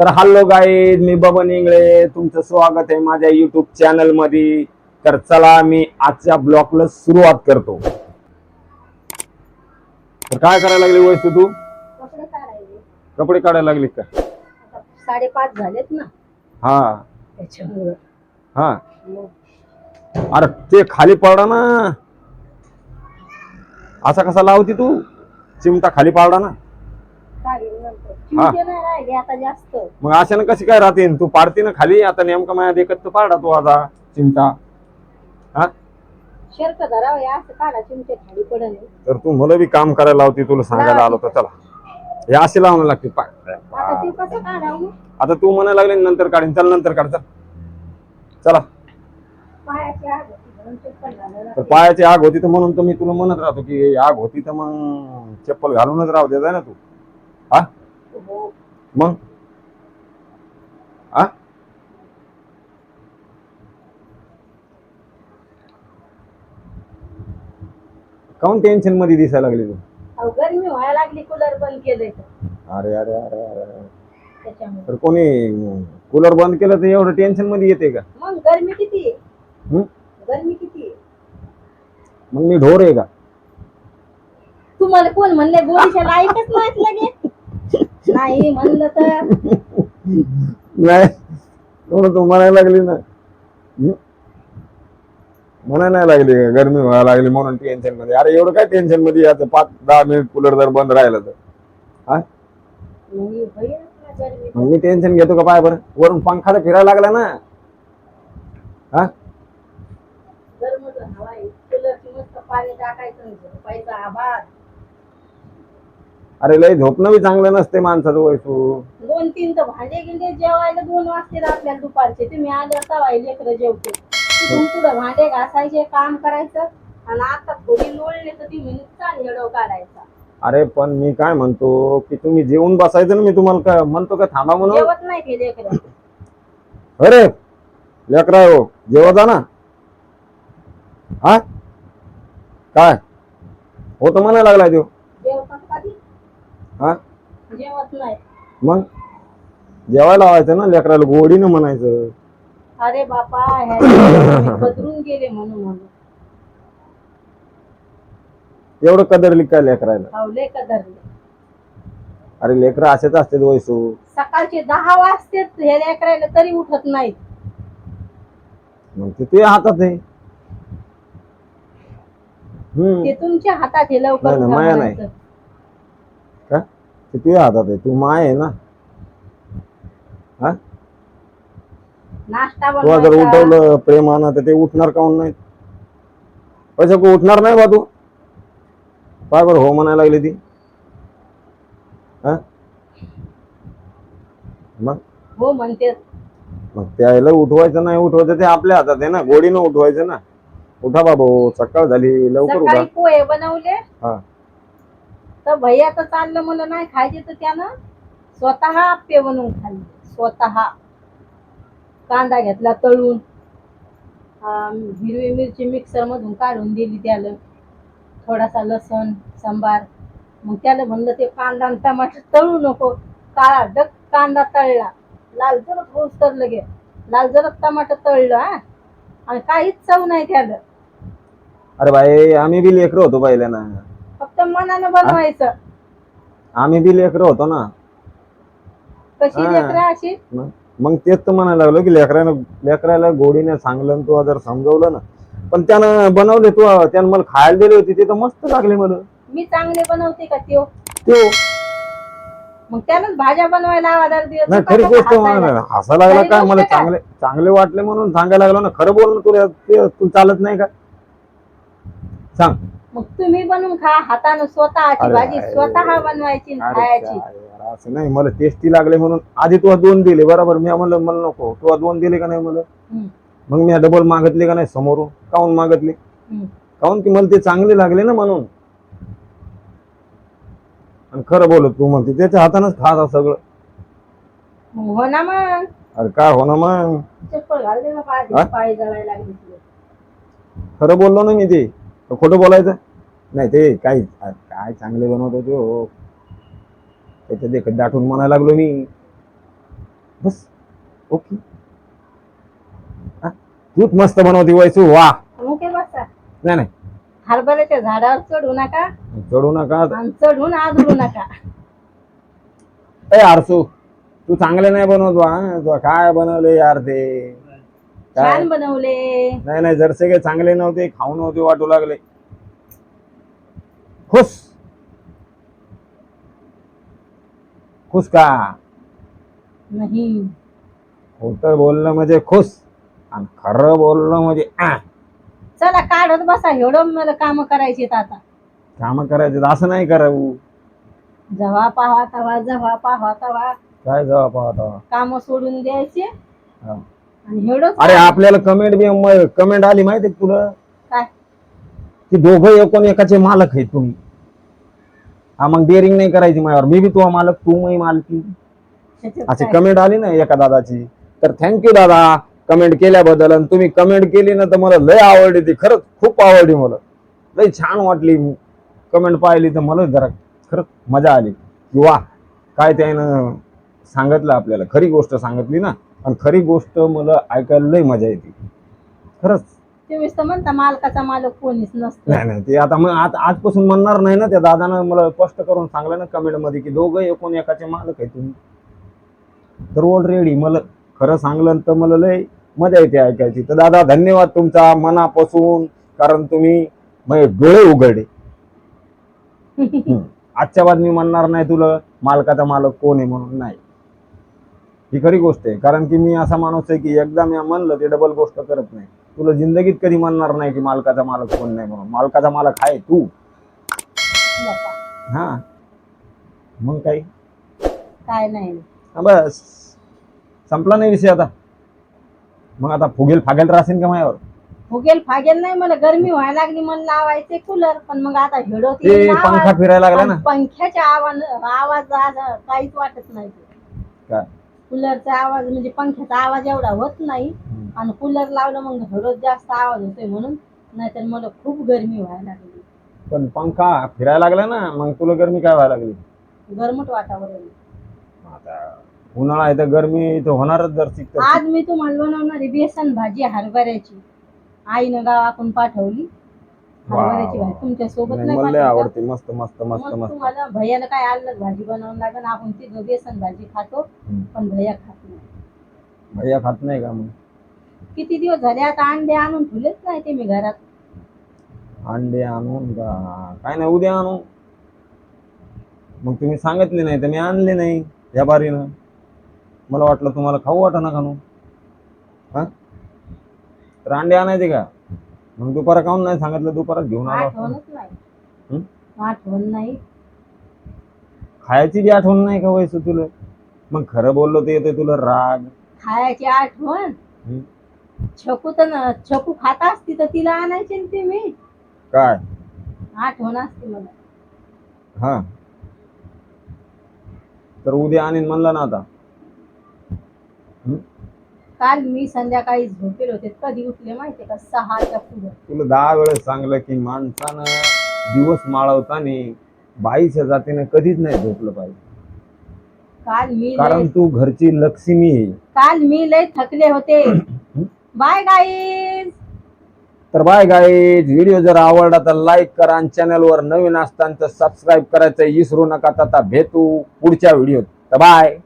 तर hello guys मी बबन इंगळे. तुमचं स्वागत आहे माझ्या युट्यूब चॅनलमध्ये तर चला मी आजच्या ब्लॉगला सुरुवात करतो. तर काय करायला लागली वैसू तू? कपडे काढायचे. कपडे काढायला लागली का? आता साडेपाच झालेत ना. हा. त्याच्यामुळं. हा. मग. अरे ते खाली पडा ना. असा कसा लावती तू? चिमटा खाली पाडा ना. काढीन राहिले आता जास्त. मग अशानं कशी काय राहते? तू पाडती ना खाली? आता नेमका माझ्या देखत तर पाडा तू आता चिमटा. हा? शर्क धरावं हे असं काढा चिमटे खाली पडन. तर तू मला बी काम करायला लावती तुला सांगायला आलो तर चला. हे असे लावणं लागते पाय. आता ते कसं काढावं? मग? आता तू म्हणायला लागले नंतर काढीन चल नंतर काढ चल. चला. पायाची आग होती म्हणून चप्पल घालायला तर पायाची आग होती तर म्हणून तर मी तुला म्हणत राहतो की आग होती तर मग चप्पल घालूनच राहू दे ना तू. हा हो. मग? हा काऊन टेन्शनमध्ये दिसायला लागली तू? अहो गरमी व्हायला लागली कूलर बंद केलंय तर. अरे अरे अरे अरे अरे. त्याच्यामुळे. तर कोणी कूलर बंद केलं तर एवढं टेन्शनमध्ये येते का? मग गरमी किती आहे? हं? गरमी किती आहे? मग मी ढोर आहे का? तुम्हाला कोण म्हणले गोडीच्या लाईकच नाहीत लगे नाही म्हणलं तर. नाही तू म्हणायला लागली ना? म्हणायला नाही लागली? गरमी व्हायला लागली म्हणून टेन्शनमध्ये. अरे एवढं काय टेन्शनमध्ये? याचं पाच दहा मिनिट कूलर जर बंद राहिलं तर. हा? गरमी. मग मी टेन्शन घेतो का पाय बरं? वरून पंखा तर फिरायला लागला ना. हा? गरम हवा आहे. कूलरची मस्त पाणी टाकायचं. आणि झोपायचा आभार अरे लय झोपणं बी चांगलं नसते माणसाचं वयसू दोन तीन तर भांडे गिंडे जेवायला दोन वाजते आपल्याला दुपारचे. तुम्ही आले तवा लेकरं जेवते? तिथून पुढे भांडे घासायचे काम करायचं आणि आता थोडी लोळले तर ती चाल हेडो काढायचा. अरे पण मी काय म्हणतो की तुम्ही जेवून बसायचं ना मी तुम्हाला काय म्हणतो का थांबा म्हणून? जेवत नाही ते लेकरं. अरे लेकरा हो जेवत जा ना. हा? काय? हो तर म्हणायला लागलाय तो. जेवतात हा? जेवत नाही. मग? जेवायला लावायचं ना लेकराला गोडीनं म्हणायचं. अरे बापा ह्या लेकरं बदलून गेले म्हणून म्हणून. एवढं कदरली काय लेकरायला? अरे लेकरं असेच असते वयसू. सकाळचे दहा वाजते हे लेकरायला तरी उठत नाहीत. मग ते तुझ्या हातात आहे. हम्म. ते तुमच्या हातात हे लवकर नाही, नाही, माया नाही. ते तुझ्या हातात आहे? तू माय आहे ना. हा? नाश्ता तुला जर बनवायचा उठवलं प्रेमानं तर ते उठणार काऊन नाही पैसे को उठणार नाही बा तू? पाय बरं हो म्हणायला लागली ती. हा? मग? हो म्हणते. मग त्याला उठवायचं नाही उठवायचं ते आपल्या हातात आहे ना. गोडीनं उठवायचं ना. उठा बाबू सकाळ झाली लवकर उठा. सकाळी पोहे बनवले. हा. तर भैया तर चाललं मला नाही खायचे तर त्यानं स्वतः आप्पे बनवून खाल्ले. स्वतः. कांदा घेतला तळून. हिरवी मिरची मिक्सर मधून काढून दिली त्याला. थोडासा लसण सांबार. मग त्याला म्हणलं ते कांदा आणि टमाटर तळू नको. काळा डक कांदा तळला. लाल जरत होऊस तर लगे लाल जरत टमाटर तळलं हा. आणि काहीच चव नाही त्याला. अरे बाई आम्ही बी लेकर होतो पहिल्याना फक्त मनानं बनवायचं. आम्ही बी लेकरं होतो ना. कशी हा. लेकरं अशी? मग मग तेच तर म्हणायला लागलो की लेकरानं लेकराला गोडीने सांगलं आणि तू जर समजवलं ना. पण त्यानं बनवले तू त्यानं मला खायला दिली होती ते तर मस्त लागले मला. मी चांगले बनवते का त्यो? ते मग त्यानंच भाज्या बनवायला नाही खरी का गोष्ट हसायला? म्हणाला हसायला लागला खरी काय मला काय? चांगले चांगले वाटले म्हणून सांगायला लागलो ना. खरं बोल ना तुला ते तू चालत नाही का? सांग. मग तुम्ही बनवून खा हातानं स्वतःची अरे भाजी अरे. स्वतः बनवायची आणि अरे खायची काय यार, असं नाही मला टेस्टी लागले म्हणून आधी तुला दोन दिले बरोबर मी म्हणलं मला नको तुला दोन दिले का नाही मला हम्म. मग मी डबल मागितले का नाही समोरून काऊन मागितले हम्म. काऊन की मला ते चांगले लागले ना म्हणून आणि खरं बोलत तू म्हणते त्याच्या हातानच खात हा सगळं मग हो ना मग अरे काय हो ना मग चप्पल घालते ना हा? पाय जळायला लागले. खरं बोललो ना मी ते का खोटं बोलायचं? नाही ते काय काय चांगले बनवत होते हो. त्याच्या देखत दाटून म्हणायला लागलो मी. बस ओके? तूच मस्त बनवती वैसू वा. मुके बसा? नाही नाही. हरभऱ्याच्या झाडावर चढू नका. चढू नका. आणि चढून आदळू नका. ए आरसू तू चांगले नाही बनवतो तू काय बनवले यार ते? काय? छान बनवले. नाही नाही जरसे काही चांगले नव्हते खाऊ नव्हते वाटू लागले. खुश. खुश का? नाही. खोट बोलणं म्हणजे खुश आणि खरं बोलणं म्हणजे आ. चला काढत बसा. एवढं मला काम करायचे आता. काम करायचे असं नाही करावं जेव्हा पाहा तवा जेव्हा पाहा तवा. काय जावा पाहता काम सोडून द्यायचे. हा. आणि एवढंच अरे आपल्याला कमेंट बी कमेंट आली माहिती आहे का तुला? काय? की दोघं एकूण एकाचे मालक आहेत तुम्ही. हा मग डेअरिंग नाही करायची माझ्यावर. मी बी तुझा मालक तू मी मालकी. त्याच्यात काय? कमेंट आली ना एका दादाची. तर थँक्यू दादा. कमेंट केल्याबद्दल आणि तुम्ही कमेंट केली ना तर मला लय आवडली ती. खरंच खूप आवडली मला. लय छान वाटली कमेंट पाहिली तर मला जरा खरंच मजा आली. की वा काय त्यानं सांगितलं आपल्याला. खरी गोष्ट सांगितली ना. आणि खरी गोष्ट मला ऐकायला लय मजा येते. खरंच. तर म्हणता मालकाचा मालक कोणीच नसतो. नाही नाही ते आता मग आता आजपासून म्हणणार नाही ना त्या दादानं मला स्पष्ट करून सांगलं ना कमेंटमध्ये की दोघं एकूण एकाचे मालक आहे तुम्ही. तर ऑलरेडी मला खरं सांगलं तर मला लय मजा येते ऐकायची. तर दादा धन्यवाद तुमचा मनापासून कारण तुम्ही डोळे उघडे. आजच्या बाद मी म्हणणार नाही तुला मालकाचा मालक कोण आहे म्हणून नाही. ही खरी गोष्ट आहे. कारण की मी असा माणूस आहे की एकदा मी म्हणलं ते डबल गोष्ट करत नाही. तुला जिंदगीत कधी म्हणणार नाही की मालकाचा मालक कोण नाही म्हणून? मालकाचा मालक आहे तू. हा. मग काही काय नाही. हा, बस. संपला नाही विषय आता. मग आता फुगेल फागेल राहशील का माझ्यावर? फुगेल फागेल नाही मला गरमी व्हायला लागली मला लावायचे कूलर पण मग आता हेडो ते पंखा फिरायला लागला ना. पंख्याच्या आवाज आवाज काहीच वाटत नाही. काय? कूलरचा आवाज म्हणजे पंख्याचा आवाज एवढा होत नाही. आणि कूलर लावलं मग हेडोत जास्त आवाज होतोय म्हणून नाहीतर मला खूप गरमी व्हायला लागली. पण पंखा फिरायला लागला ना मग तुला गरमी काय व्हायला लागली? गरमट वातावरण. आता उन्हाळा आहे तर गरमी तर होणारच जर आज मी तुम्हाला बनवणारी बेसन भाजी हरभऱ्याची. आईनं गावाकडून पाठवली. हरभऱ्याची भाजी तुमच्यासोबत नाही मला लय पाठवली का? आवडते. मस्त मस्त मस्त मग मस्त तुम्हाला भैयाला काय आलं? भाजी बनवून लागेल आपण ती बेसन भाजी खातो हम्म. पण भैया खात नाही. भैया खात नाही का मग? किती दिवस झाले? आता अंडे आणून ठेवलेच नाही ते मी घरात? अंडे आणून का? काय नाही उद्या आणू. मग तुम्ही सांगितले नाही तर मी आणले नाही या बारीनं. मला वाटलं तुम्हाला खाऊ वाटा ना खाणू हा? तर अंडे आणायचे का? मग दुपारा खाऊन नाही सांगितलं? दुपारात घेऊन आलो असतो. आठवणच नाही. हम्म? आठवण नाही. खायची बी आठवण नाही का वयसू तुला? मग खरं बोललो तर येते तुला राग. खायची आठवण? हम्म. छकू तर न- छकू खात असती तर तिला आणायची ना ती मी काय? आठवण असते मला. हा. तर उद्या आणीन म्हणलं ना आता. काल मी संध्याकाळी झोपेल होते कधी उठले माहितीये का? सहाच्या पुढे. तुला दहा वेळेस सांगलं की माणसानं दिवस माळवताना बाईच्या जातीनं कधीच नाही झोपलं पाहिजे. काल मी कारण लय तू घरची लक्ष्मी आहे. काल मी लय थकले होते. Bye guys. तर बाय गाईज व्हिडिओ जर आवडला तर लाईक करा आणि चॅनलवर नवीन असताना तर सबस्क्राईब करायचं विसरू नका. तथा भेटू पुढच्या व्हिडिओत. तर बाय.